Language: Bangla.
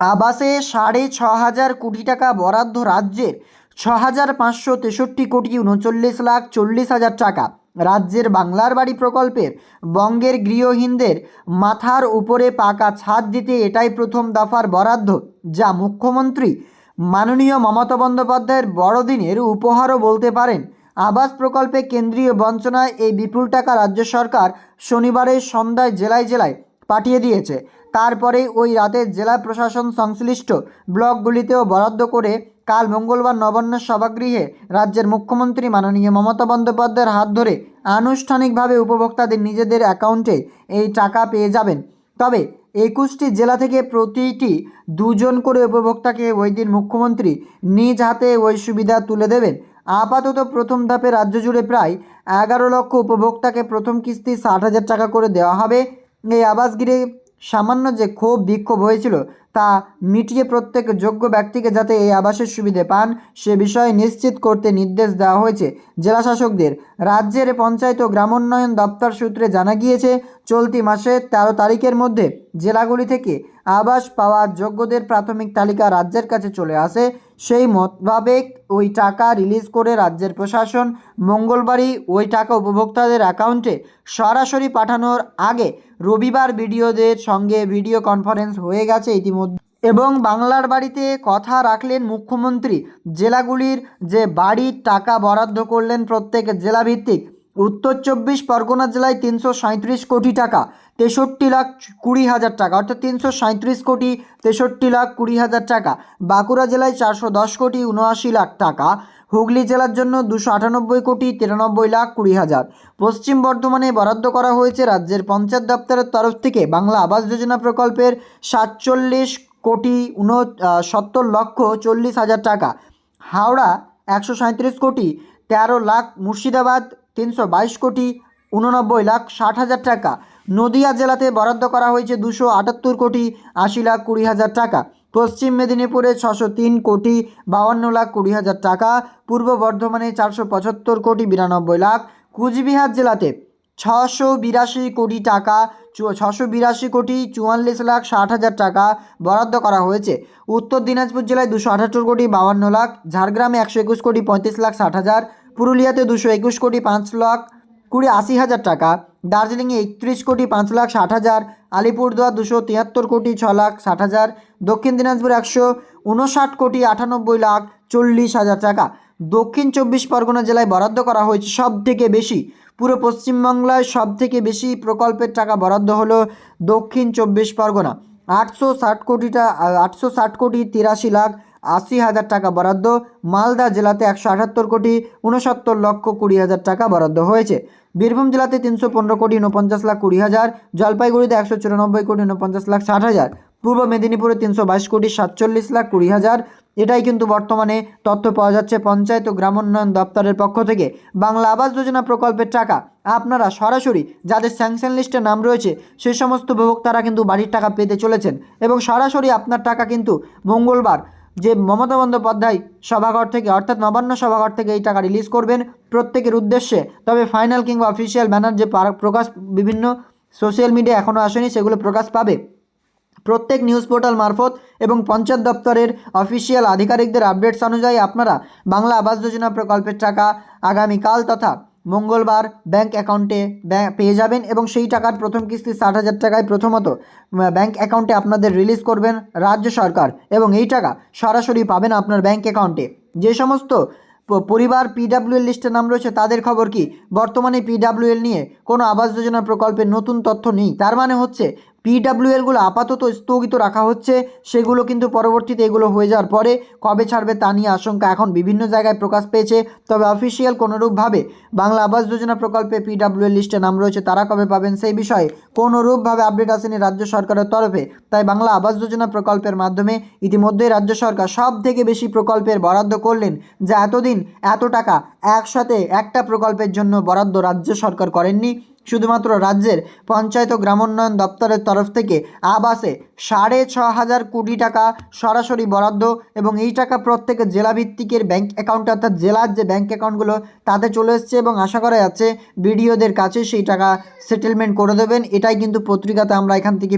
আবাসে সাড়ে ছ হাজার কোটি টাকা বরাদ্দ রাজ্যের ছ হাজার পাঁচশো তেষট্টি কোটি উনচল্লিশ লাখ চল্লিশ হাজার টাকা। রাজ্যের বাংলার বাড়ি প্রকল্পের বঙ্গের গৃহহীনদের মাথার উপরে পাকা ছাদ দিতে এটাই প্রথম দফার বরাদ্দ, যা মুখ্যমন্ত্রী মাননীয় মমতা বন্দ্যোপাধ্যায়ের বড়দিনের উপহারও বলতে পারেন। আবাস প্রকল্পে কেন্দ্রীয় বঞ্চনায় এই বিপুল টাকা রাজ্য সরকার শনিবারের সন্ধ্যায় জেলায় জেলায় পাঠিয়ে দিয়েছে। তারপরেই ওই রাতে জেলা প্রশাসন সংশ্লিষ্ট ব্লকগুলিতেও বরাদ্দ করে কাল মঙ্গলবার নবান্ন সভাগৃহে রাজ্যের মুখ্যমন্ত্রী মাননীয় মমতা বন্দ্যোপাধ্যায়ের হাত ধরে আনুষ্ঠানিকভাবে উপভোক্তাদের নিজেদের অ্যাকাউন্টে এই টাকা পেয়ে যাবেন। তবে একুশটি জেলা থেকে প্রতিটি দুজন করে উপভোক্তাকে ওই দিন মুখ্যমন্ত্রী নিজ হাতে ওই সুবিধা তুলে দেবেন। আপাতত প্রথম ধাপে রাজ্য জুড়ে প্রায় এগারো লক্ষ উপভোক্তাকে প্রথম কিস্তি ষাট হাজার টাকা করে দেওয়া হবে। এই আবাস সামান্য যে ক্ষোভ, বিক্ষোভ হয়েছিল, তা মিটিয়ে প্রত্যেক যোগ্য ব্যক্তিকে যাতে এই আবাসের সুবিধে পান, সে বিষয়ে নিশ্চিত করতে নির্দেশ দেওয়া হয়েছে। জেলা শাসকদের রাজ্যের পঞ্চায়েত ও গ্রামোন্নয়ন দপ্তর সূত্রে জানা গিয়েছে, চলতি মাসের তেরো তারিখের মধ্যে জেলাগুলি থেকে আবাস পাওয়ার যোগ্যদের প্রাথমিক তালিকা রাজ্যের কাছে চলে আসে। সেই মোতাবেক ওই টাকা রিলিজ করে রাজ্যের প্রশাসন মঙ্গলবারই ওই টাকা উপভোক্তাদের অ্যাকাউন্টে সরাসরি পাঠানোর আগে রবিবার ভিডিওদের সঙ্গে ভিডিও কনফারেন্স হয়ে গেছে ইতিমধ্যে। এবং বাংলার বাড়িতে কথা রাখলেন মুখ্যমন্ত্রী। জেলাগুলির যে বাড়ির টাকা বরাদ্দ করলেন প্রত্যেক জেলাভিত্তিক, উত্তর চব্বিশ পরগনা জেলায় তিনশো কোটি টাকা। তেষট্টি লাখ কুড়ি হাজার টাকা, অর্থাৎ তিনশো সাঁত্রিশ কোটি তেষট্টি লাখ কুড়ি হাজার টাকা। বাঁকুড়া জেলায় চারশো দশ কোটি উনআশি লাখ টাকা। হুগলি জেলার জন্য দুশো আটানব্বই কোটি তিরানব্বই লাখ কুড়ি হাজার। পশ্চিম বর্ধমানে বরাদ্দ করা হয়েছে রাজ্যের পঞ্চায়েত দপ্তরের তরফ থেকে বাংলা আবাস যোজনা প্রকল্পের সাতচল্লিশ কোটি উন সত্তর লক্ষ চল্লিশ হাজার টাকা। হাওড়া একশো সাঁত্রিশ কোটি, তেরো লাখ মুর্শিদাবাদ তিনশো বাইশ কোটি উননব্বই লাখ ষাট হাজার টাকা। নদিয়া জেলাতে বরাদ্দ করা হয়েছে দুশো আটাত্তর কোটি আশি লাখ কুড়ি হাজার টাকা। পশ্চিম মেদিনীপুরে ছশো তিন কোটি বাউান্ন লাখ কুড়ি হাজার টাকা। পূর্ব বর্ধমানে চারশো পঁচাত্তর কোটি বিরানব্বই লাখ। কুচবিহার জেলাতে ছশো বিরাশি কোটি টাকা ছশো বিরাশি কোটি চুয়াল্লিশ লাখ ষাট হাজার টাকা বরাদ্দ করা হয়েছে। উত্তর দিনাজপুর জেলায় দুশো আঠাত্তর কোটি বাউান্ন লাখ। ঝাড়গ্রামে একশো একুশ কোটি পঁয়ত্রিশ লাখ ষাট হাজার। পুরুলিয়াতে দুশো একুশ কোটি পাঁচ লাখ। কুড়ি আশি হাজার টাকা। দার্জিলিংয়ে একত্রিশ কোটি পাঁচ লাখ ষাট হাজার, আলিপুরদুয়ার দুশো তিয়াত্তর কোটি ছ লাখ ষাট হাজার, দক্ষিণ দিনাজপুর একশো উনষাট কোটি আটানব্বই লাখ চল্লিশ হাজার টাকা। দক্ষিণ চব্বিশ পরগনা জেলায় বরাদ্দ করা হয়েছে সব থেকে বেশি। পুরো পশ্চিমবাংলায় সব থেকে বেশি প্রকল্পের টাকা বরাদ্দ হলো দক্ষিণ চব্বিশ পরগনা। আটশো ষাট কোটিটা আটশো ষাট কোটি তিরাশি লাখ আশি হাজার টাকা বরাদ্দ। মালদা জেলাতে একশো আটাত্তর কোটি উনসত্তর লক্ষ কুড়ি হাজার টাকা বরাদ্দ হয়েছে। বীরভূম জেলাতে তিনশো পনেরো কোটি উনপঞ্চাশ লাখ কুড়ি হাজার। জলপাইগুড়িতে একশো চুরানব্বই কোটি উনপঞ্চাশ লাখ ষাট হাজার। পূর্ব মেদিনীপুরে তিনশো বাইশ কোটি, সাতচল্লিশ লাখ কুড়ি হাজার। এটাই কিন্তু বর্তমানে তথ্য পাওয়া যাচ্ছে পঞ্চায়েত ও গ্রামোন্নয়ন দপ্তরের পক্ষ থেকে। বাংলা আবাস যোজনা প্রকল্পের টাকা আপনারা সরাসরি যাদের স্যাংশন লিস্টে নাম রয়েছে সেই সমস্ত উপভোক্তারা কিন্তু বাড়ির টাকা পেতে চলেছেন এবং সরাসরি আপনার টাকা কিন্তু মঙ্গলবার যে মমতা বন্দ্যোপাধ্যায় সভাঘর থেকে, অর্থাৎ নবান্ন সভাঘর থেকে এই টাকা রিলিজ করবেন প্রত্যেকের উদ্দেশ্যে। তবে ফাইনাল কিংবা অফিসিয়াল ব্যানার যে পার- প্রকাশ, বিভিন্ন সোশ্যাল মিডিয়া এখনও আসেনি, সেগুলো প্রকাশ পাবে। প্রত্যেক নিউজ পোর্টাল মারফত এবং পঞ্চায়েত দপ্তরের অফিসিয়াল আধিকারিকদের আপডেটস অনুযায়ী আপনারা বাংলা আবাস যোজনা প্রকল্পের টাকা আগামীকাল তথা মঙ্গলবার ব্যাঙ্ক অ্যাকাউন্টে পেয়ে যাবেন এবং সেই টাকার প্রথম কিস্তি ষাট হাজার টাকায় প্রথমত ব্যাঙ্ক অ্যাকাউন্টে আপনাদের রিলিজ করবেন রাজ্য সরকার এবং এই টাকা সরাসরি পাবেন আপনার ব্যাঙ্ক অ্যাকাউন্টে যে সমস্ত পরিবার পিডাব্লিউএল লিস্টে নাম রয়েছে তাদের খবর কি? বর্তমানে পিডাব্লিউএল নিয়ে কোনো আবাস যোজনা প্রকল্পের নতুন তথ্য নেই। তার মানে হচ্ছে পিডাব্লিউএলগুলো আপাতত স্থগিত রাখা হচ্ছে। সেগুলো কিন্তু পরবর্তীতে এগুলো হয়ে যাওয়ার পরে কবে ছাড়বে তা নিয়ে আশঙ্কা এখন বিভিন্ন জায়গায় প্রকাশ পেয়েছে। তবে অফিসিয়াল কোনোরূপভাবে বাংলা আবাস যোজনা প্রকল্পে পিডাব্লিউএল লিস্টে নাম রয়েছে, তারা কবে পাবেন সেই বিষয়ে কোনোরূপভাবে আপডেট আসেনি রাজ্য সরকারের তরফে। তাই বাংলা আবাস যোজনা প্রকল্পের মাধ্যমে ইতিমধ্যে রাজ্য সরকার সব থেকে বেশি প্রকল্পের বরাদ্দ করলেন, যা এতদিন এত টাকা একসাথে একটা প্রকল্পের জন্য বরাদ্দ রাজ্য সরকার করেননি। শুধুমাত্র রাজ্যের পঞ্চায়েত ও গ্রামোন্নয়ন দপ্তরের তরফ থেকে আবাসে সাড়ে ছ হাজার কোটি টাকা সরাসরি বরাদ্দ এবং এই টাকা প্রত্যেক জেলাভিত্তিকের ব্যাংক অ্যাকাউন্ট অর্থাৎ জেলার যে ব্যাংক অ্যাকাউন্টগুলো তাতে চলে এসছে এবং আশা করা যাচ্ছে বিডিওদের কাছে সেই টাকা সেটেলমেন্ট করে দেবেন। এটাই কিন্তু পত্রিকাতে আমরা এখান থেকে